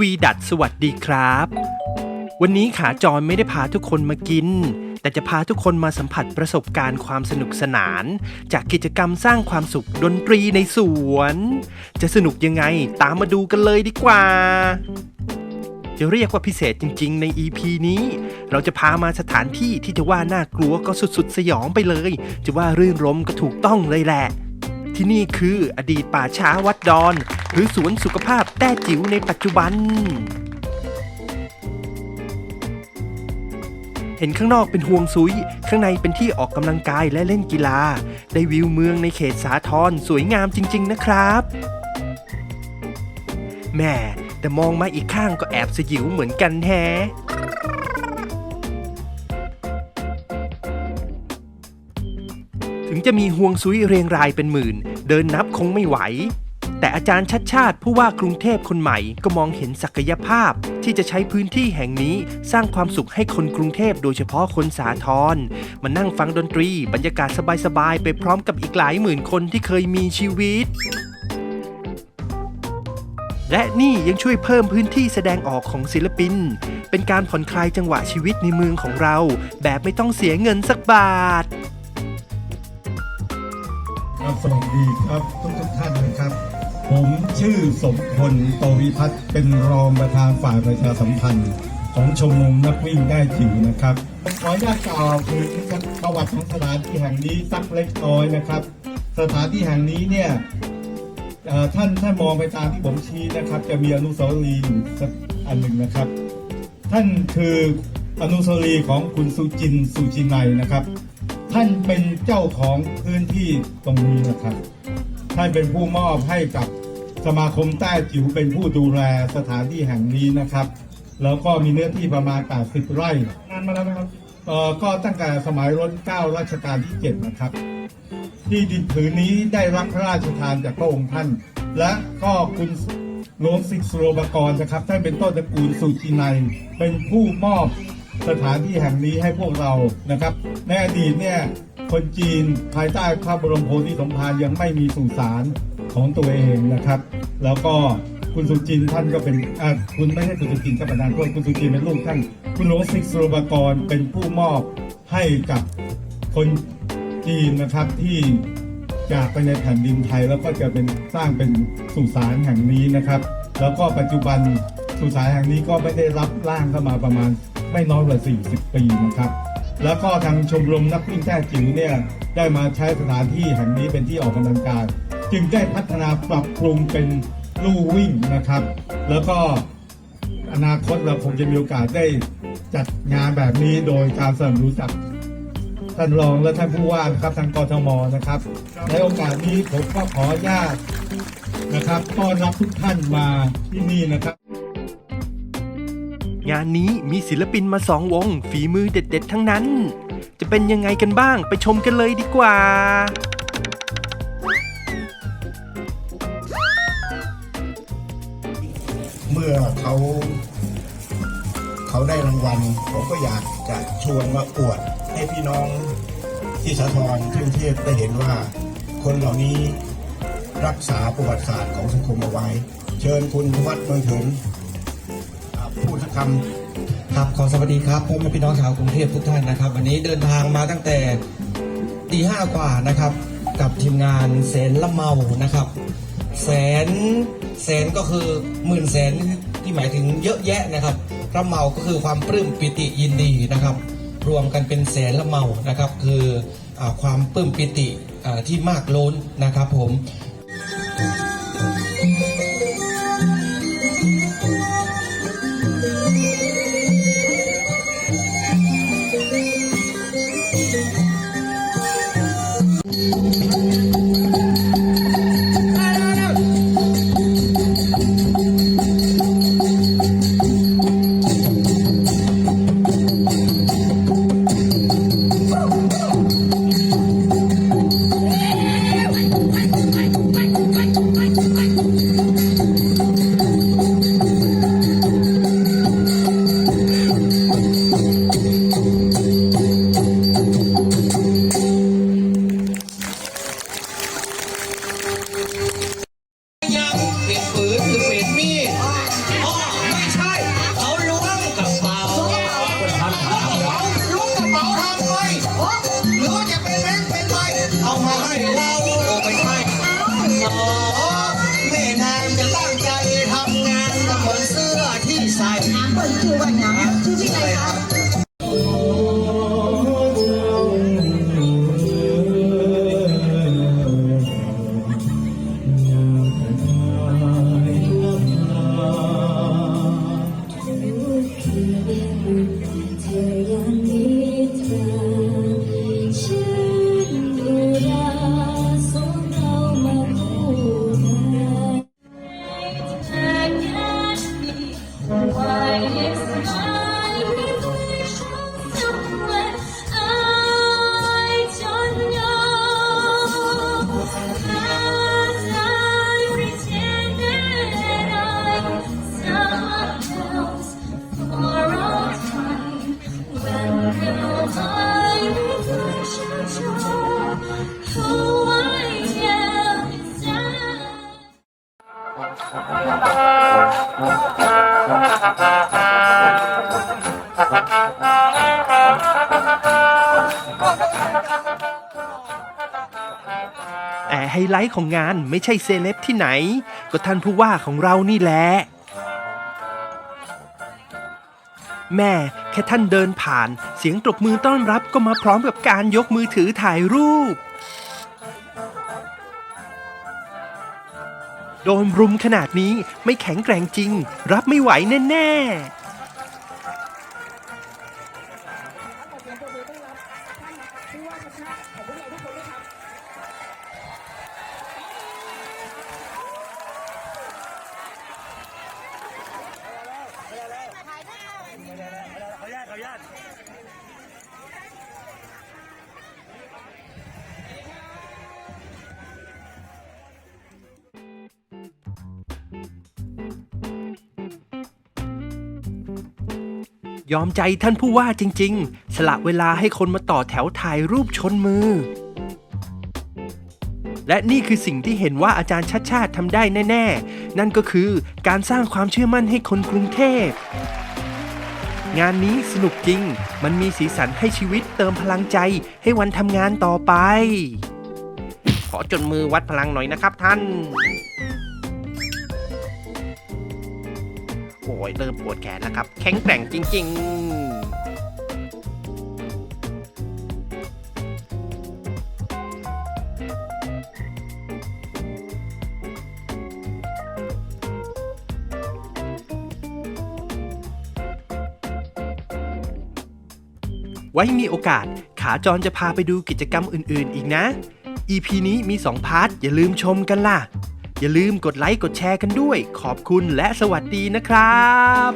วีดัดสวัสดีครับ วันนี้ขาจรไม่ได้พาทุกคนมากิน แต่จะพาทุกคนมาสัมผัสประสบการณ์ความสนุกสนาน จากกิจกรรมสร้างความสุขดนตรีในสวน จะสนุกยังไงตามมาดูกันเลยดีกว่า จะเรียกว่าพิเศษจริงๆ ใน EP นี้ เราจะพามาสถานที่ที่จะว่าน่ากลัวก็สุดๆ สยองไปเลย จะว่ารื่นรมก็ถูกต้องเลยแหละที่นี่คืออดีตป่าช้าวัดดอน หรือสวนสุขภาพแต้จิ๋วในปัจจุบัน เห็นข้างนอกเป็นห่วงซุย ข้างในเป็นที่ออกกำลังกายและเล่นกีฬา ได้วิวเมืองในเขตสาทรสวยงามจริง ๆ นะครับแม่แต่มองมาอีกข้างก็แอบสยิวเหมือนกันแฮะถึงจะมีห่วงซุยเรียงรายเป็นหมื่น เดินนับคงไม่ไหว แต่อาจารย์ชัดชาติผู้ว่ากรุงเทพคนใหม่ก็มองเห็นศักยภาพ ที่จะใช้พื้นที่แห่งนี้สร้างความสุขให้คนกรุงเทพโดยเฉพาะคนสาทรมานั่งฟังดนตรี บรรยากาศสบายๆ ไปพร้อมกับอีกหลายหมื่นคนที่เคยมีชีวิต และนี่ยังช่วยเพิ่มพื้นที่แสดงออกของศิลปิน เป็นการผ่อนคลายจังหวะชีวิตในเมืองของเรา แบบไม่ต้องเสียเงินสักบาท ครับสวัสดีครับทุกทุกๆท่านนะครับ ผมชื่อสมพลโตวิพัฒน์เป็นรองประธานฝ่ายประชาสัมพันธ์ ของชมรมนักวิ่งได้จิ๋วนะครับขออนุญาตกล่าวถึงประวัติของสถานที่แห่งนี้สักเล็กน้อยนะครับ สถานที่แห่งนี้เนี่ยท่านท่านมองไปตามที่ผมชี้นะครับ จะมีอนุสาวรีย์อยู่สักอันหนึ่งนะครับ ท่านคืออนุสาวรีย์ของคุณสุจินสุจินัยนะครับ ท่านเป็นเจ้าของพื้นที่ตรงนี้นะครับ ท่านเป็นผู้มอบให้กับสมาคมใต้จิ๋วเป็นผู้ดูแลสถานที่แห่งนี้นะครับ แล้วก็มีเนื้อที่ประมาณ 80 ไร่นานมาแล้วนะครับเอ่อก็ตั้งแต่สมัยรัชเก้ารัชกาลที่ 7 นะครับ ที่ดินผืนนี้ได้รับพระราชทานจากพระองค์ท่าน และก็คุณหลวงสิกสุโรบกรนะครับท่านเป็นต้นตระกูลสุจินัยเป็นผู้มอบสถานที่แห่งนี้ให้พวกเรานะครับในอดีตเนี่ย คนจีนภายใต้พระบรมโพธิสมภารยังไม่มีสุสานของตัวเองนะครับ แล้วก็คุณสุจินท่านก็เป็นคุณไม่ใช่คุณสุจินต์ครับประธานโทษคุณสุจินเป็นลูกท่าน คุณหลวงสิกสุรบกรเป็นผู้มอบให้กับคนจีนนะครับที่จากไปในแผ่นดินไทยแล้วก็จะเป็นสร้างเป็นสุสานแห่งนี้นะครับ แล้วก็ปัจจุบันสุสานแห่งนี้ก็ไม่ได้รับร่างเข้ามาประมาณไม่น้อยกว่า 40 ปีนะครับ แล้วก็ทางชมรมนักวิ่งแท้จิ๋วเนี่ยได้มาใช้สถานที่แห่งนี้เป็นที่ออกกำลังกายจึงได้พัฒนาปรับปรุงเป็นลู่วิ่งนะครับ แล้วก็อนาคตเราคงจะมีโอกาสได้จัดงานแบบนี้โดยการสนับสนุนจากท่านรองและท่านผู้ว่านะครับทางกทมนะครับ ในโอกาสนี้ผมก็ขออนุญาตนะครับต้อนรับทุกท่านมาที่นี่นะครับ งานนี้มีศิลปินมาสองวง ฝีมือเด็ด ๆ ทั้งนั้น จะเป็นยังไงกันบ้างไปชมกันเลยดีกว่า เมื่อเขา เขาได้รางวัลผมก็อยากจะชวนมาอวด ให้พี่น้องที่สาทรที่กรุงเทพได้เห็นว่า คนเหล่านี้รักษาประวัติศาสตร์ของสังคมเอาไว้ เชิญคุณวัดเมืองถึง พูดคำครับขอสวัสดีครับพ่อแม่พี่น้องชาวกรุงเทพทุกท่านนะครับ วันนี้เดินทางมาตั้งแต่ตีห้ากว่านะครับ กับทีมงานแสนละเมานะครับ แสนแสนก็คือหมื่นแสนที่หมายถึงเยอะแยะนะครับละเมาก็คือความปลื้มปิติยินดีนะครับ รวมกันเป็นแสนละเมานะครับ คืออความปลื้มปิติที่มากล้นนะครับผม 六万年 ไลท์ของงานไม่ใช่เซเลบที่ไหน ก็ท่านผู้ว่าของเรานี่แหละแม่แค่ท่านเดินผ่าน เสียงตบมือต้อนรับก็มาพร้อมกับการยกมือถือถ่ายรูป โดนรุมขนาดนี้ไม่แข็งแกร่งจริง รับไม่ไหวแน่ ๆ ยอมใจท่านผู้ว่าจริง ๆ สละเวลาให้คนมาต่อแถวถ่ายรูปชนมือ และนี่คือสิ่งที่เห็นว่าอาจารย์ชัดชาติทำได้แน่ ๆ นั่นก็คือการสร้างความเชื่อมั่นให้คนกรุงเทพ งานนี้สนุกจริง มันมีสีสันให้ชีวิตเติมพลังใจให้วันทำงานต่อไป ขอจนมือวัดพลังหน่อยนะครับท่าน โอ้ยเริ่มปวดแขนแล้วครับ แข็งแกร่งจริง ๆไว้มีโอกาสขาจรจะพาไปดูกิจกรรมอื่นๆ อีกนะ EP นี้มี 2 พาร์ท อย่าลืมชมกันล่ะ อย่าลืมกดไลค์กดแชร์กันด้วย ขอบคุณและสวัสดีนะครับ